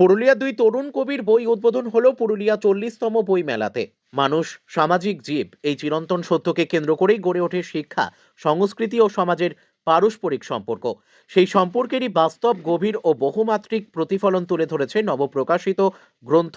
পুরুলিয়া দুই তরুণ কবির বই উদ্বোধন হলো পুরুলিয়া চল্লিশতম বই মেলাতে। মানুষ, সামাজিক জীব, এই চিরন্তন সত্যকে কেন্দ্র করেই গড়ে ওঠে শিক্ষা, সংস্কৃতি ও সমাজের পারস্পরিক সম্পর্ক। সেই সম্পর্কেরই বাস্তব, গভীর ও বহুমাত্রিক প্রতিফলন তুলে ধরেছে নবপ্রকাশিত গ্রন্থ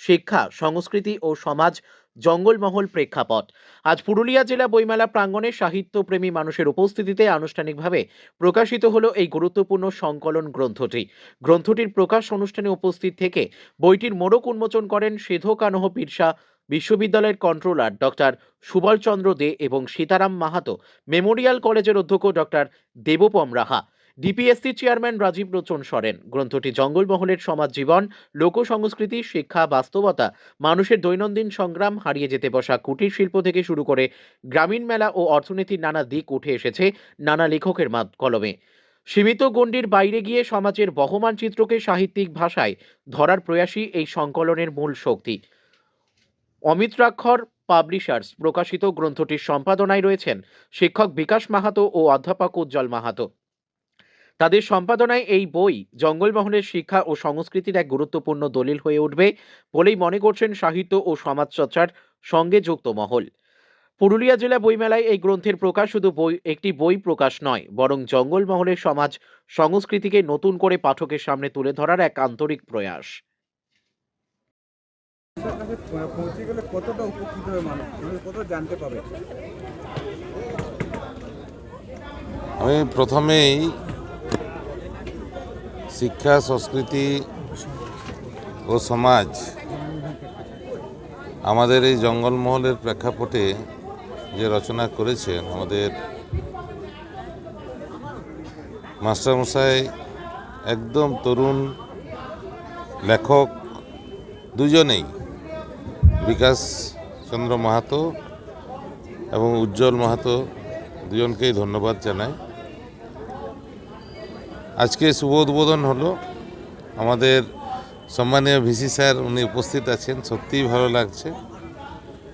শিক্ষা, সংস্কৃতি ও সমাজ জঙ্গলমহল প্রেক্ষাপট। আজ পুরুলিয়া জেলা বইমেলা প্রাঙ্গণে সাহিত্যপ্রেমী মানুষের উপস্থিতিতে আনুষ্ঠানিকভাবে প্রকাশিত হলো এই গুরুত্বপূর্ণ সংকলন গ্রন্থটি। গ্রন্থটির প্রকাশ অনুষ্ঠানে উপস্থিত থেকে বইটির মোড়ক উন্মোচন করেন সেধো কানহ পিরসা বিশ্ববিদ্যালয়ের কন্ট্রোলার ডক্টর সুবলচন্দ্র দে এবং সীতারাম মাহাতো, মেমোরিয়াল কলেজের অধ্যক্ষ doctor Debopam Raha. DPSC chairman Rajiv Lochan Soren. গ্রন্থটি জঙ্গলমহলের সমাজ জীবন, লোক সংস্কৃতি, শিক্ষা, বাস্তবতা, মানুষের দৈনন্দিন সংগ্রাম, হারিয়ে যেতে বসা কুটির শিল্প থেকে শুরু করে গ্রামীণ মেলা ও অর্থনীতির নানা দিক উঠে এসেছে নানা লেখকের মাদ কলমে। সীমিত গণ্ডির বাইরে গিয়ে সমাজের বহমান চিত্রকে সাহিত্যিক ভাষায় ধরার প্রয়াসই এই সংকলনের মূল শক্তি। অমিত্রাক্ষর পাবলিশার্স প্রকাশিত গ্রন্থটির সম্পাদনায় রয়েছেন শিক্ষক বিকাশ মাহাতো ও অধ্যাপক উজ্জ্বল মাহাতো। তাদের সম্পাদনায় এই বই জঙ্গলমহলের শিক্ষা ও সংস্কৃতির এক গুরুত্বপূর্ণ দলিল হয়ে উঠবে বলেই মনে করছেন সাহিত্য ও সমাজচর্চার সঙ্গে যুক্ত মহল। পুরুলিয়া জেলা বইমেলায় এই গ্রন্থের প্রকাশ শুধু বই একটি বই প্রকাশ নয় বরং জঙ্গলমহলের সমাজ সংস্কৃতিকে নতুন করে পাঠকের সামনে তুলে ধরার এক আন্তরিক প্রয়াস। কতটা উপকৃত মানুষ? কত জানতে পাবে? আমি প্রথমেই শিক্ষা, সংস্কৃতি ও সমাজ আমাদের এই জঙ্গলমহলের প্রেক্ষাপটে যে রচনা করেছেন আমাদের মাস্টারমশাই একদম তরুণ লেখক দুজনেই, বিকাশ চন্দ্র মাহাতো এবং উজ্জ্বল মাহাতো, দুজনকেই ধন্যবাদ জানাই। আজকে শুভ উদ্বোধন হলো। আমাদের সম্মানীয় ভিসি স্যার উনি উপস্থিত আছেন, সত্যিই ভালো লাগছে।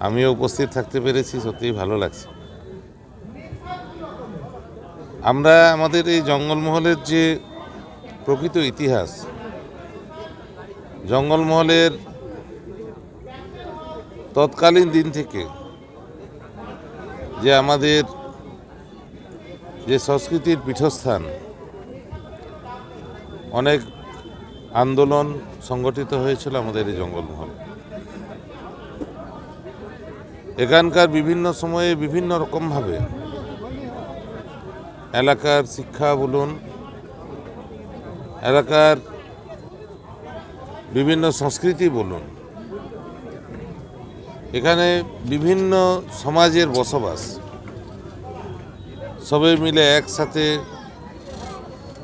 আমিও উপস্থিত থাকতে পেরেছি, সত্যিই ভালো লাগছে। আমরা আমাদের এই জঙ্গলমহলের যে প্রকৃত ইতিহাস, জঙ্গলমহলের তৎকালীন দিন থেকে যে আমাদের যে সংস্কৃতির পীঠস্থান অনেক আন্দোলন সংগঠিত হয়েছিল আমাদের এই জঙ্গলমহলে। এখানকার বিভিন্ন সময়ে বিভিন্ন রকমভাবে এলাকার শিক্ষা বলুন, এলাকার বিভিন্ন সংস্কৃতি বলুন, এখানে বিভিন্ন সমাজের বসবাস সবাই মিলে একসাথে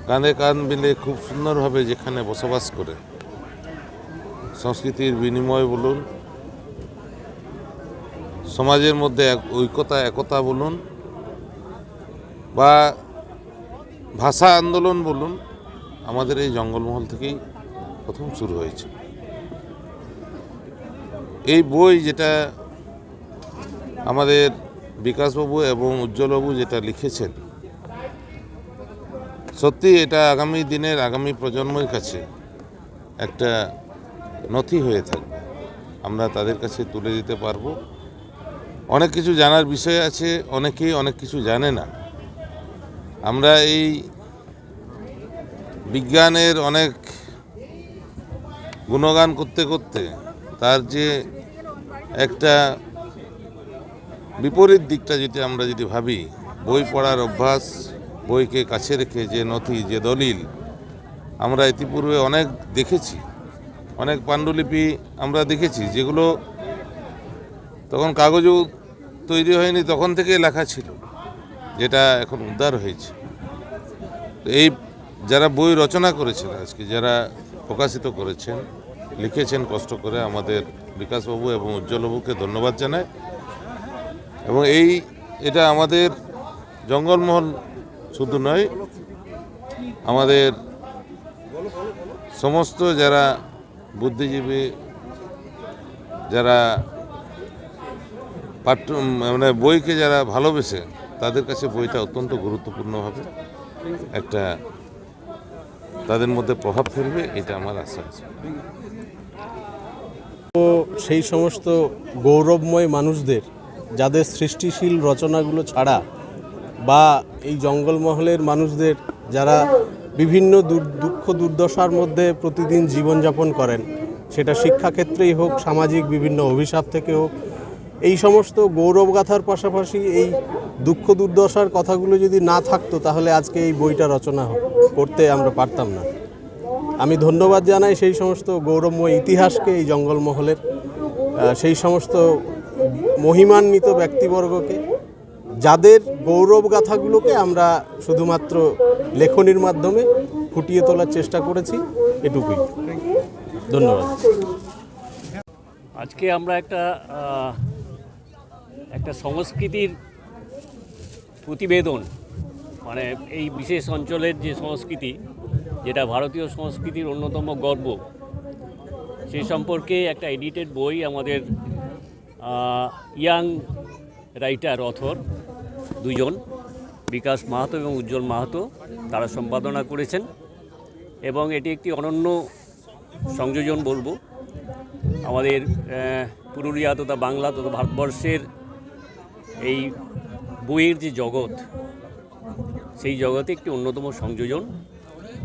কাঁধে কাঁধ মিলে খুব সুন্দরভাবে যেখানে বসবাস করে। সংস্কৃতির বিনিময় বলুন, সমাজের মধ্যে এক ঐক্যতা, একতা বলুন, বা ভাষা আন্দোলন বলুন, আমাদের এই জঙ্গলমহল থেকেই প্রথম শুরু হয়েছে। এই বই যেটা আমাদের বিকাশবাবু এবং উজ্জ্বলবাবু যেটা লিখেছেন সত্যি এটা আগামী দিনের, আগামী প্রজন্মের কাছে একটা নথি হয়ে থাকবে। আমরা তাদের কাছে তুলে দিতে পারব। অনেক কিছু জানার বিষয় আছে, অনেকেই অনেক কিছু জানে না। আমরা এই বিজ্ঞানের অনেক গুণগান করতে করতে তার যে একটা বিপরীত দিকটা যদি আমরা যদি ভাবি, বই পড়ার অভ্যাস বইকে কাছে রেখে যে নথি, যে দলিল আমরা ইতিপূর্বে অনেক দেখেছি। অনেক পাণ্ডুলিপি আমরা দেখেছি, যেগুলো তখন কাগজও তৈরি হয়নি, তখন থেকে লেখা ছিল, যেটা এখন উদ্ধার হয়েছে। এই যারা বই রচনা করেছেন আজকে, যারা প্রকাশিত করেছেন, লিখেছেন কষ্ট করে আমাদের বিকাশবাবু এবং উজ্জ্বলবাবুকে ধন্যবাদ জানাই। এবং এই, এটা আমাদের জঙ্গলমহল শুধু নয়, আমাদের সমস্ত যারা বুদ্ধিজীবী, যারা পাঠ্য মানে বইকে যারা ভালোবেসে, তাদের কাছে বইটা অত্যন্ত গুরুত্বপূর্ণ হবে একটা তাদের মধ্যে প্রভাব ফেলবে, এটা আমার আশা আছে। তো সেই সমস্ত গৌরবময় মানুষদের, যাদের সৃষ্টিশীল রচনাগুলো ছাড়া বা এই জঙ্গলমহলের মানুষদের যারা বিভিন্ন দুঃখ দুর্দশার মধ্যে প্রতিদিন জীবনযাপন করেন, সেটা শিক্ষাক্ষেত্রেই হোক, সামাজিক বিভিন্ন অভিশাপ থেকে হোক, এই সমস্ত গৌরবগাথার পাশাপাশি এই দুঃখ দুর্দশার কথাগুলো যদি না থাকতো, তাহলে আজকে এই বইটা রচনা করতে আমরা পারতাম না। আমি ধন্যবাদ জানাই সেই সমস্ত গৌরবময় ইতিহাসকে এই জঙ্গলমহলের সেই সমস্ত মহিমান্বিত ব্যক্তিবর্গকে। যাদের গৌরব গাথাগুলোকে আমরা শুধুমাত্র লেখনির মাধ্যমে ফুটিয়ে তোলার চেষ্টা করেছি, এটুকুই। ধন্যবাদ। আজকে আমরা একটা একটা সংস্কৃতির প্রতিবেদন মানে এই বিশেষ অঞ্চলের যে সংস্কৃতি, যেটা ভারতীয় সংস্কৃতির অন্যতম গর্ব সেই সম্পর্কে একটা এডিটেড বই আমাদের ইয়াং রাইটার অথর দুজন, বিকাশ মাহাতো এবং উজ্জ্বল মাহাতো, তারা সম্পাদনা করেছেন এবং এটি একটি অনন্য সংযোজন বলব। আমাদের পুরুলিয়া তথা বাংলা তথা ভারতবর্ষের এই বইয়ের যে জগৎ, সেই জগতে একটি অন্যতম সংযোজন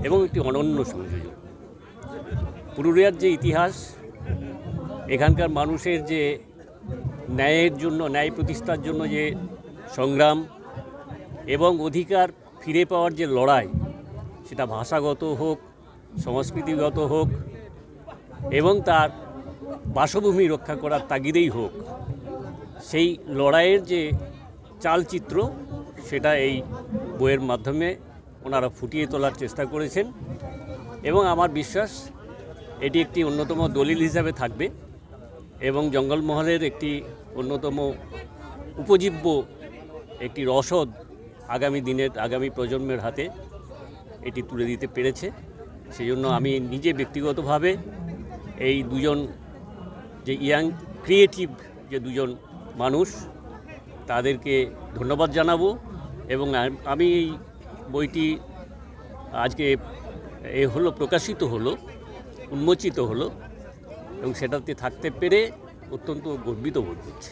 এবং একটি অনন্য সংযোজন। পুরুলিয়ার যে ইতিহাস, এখানকার মানুষের যে ন্যায়ের জন্য, ন্যায় প্রতিষ্ঠার জন্য যে সংগ্রাম এবং অধিকার ফিরে পাওয়ার যে লড়াই, সেটা ভাষাগত হোক, সংস্কৃতিগত হোক এবং তার বাসভূমি রক্ষা করার তাগিদেই হোক, সেই লড়াইয়ের যে চালচিত্র, সেটা এই বইয়ের মাধ্যমে ওনারা ফুটিয়ে তোলার চেষ্টা করেছেন এবং আমার বিশ্বাস এটি একটি অন্যতম দলিল হিসাবে থাকবে এবং জঙ্গলমহলের একটি অন্যতম উপজীব্য একটি রসদ আগামী দিনের, আগামী প্রজন্মের হাতে এটি তুলে দিতে পেরেছে। সেই জন্য আমি নিজে ব্যক্তিগতভাবে এই দুজন যে ইয়াং ক্রিয়েটিভ যে দুজন মানুষ, তাদেরকে ধন্যবাদ জানাব এবং আমি এই বইটি আজকে এ হলো, প্রকাশিত হলো, উন্মোচিত হলো এবং সেটাতে থাকতে পেরে অত্যন্ত গর্বিত বোধ করছি।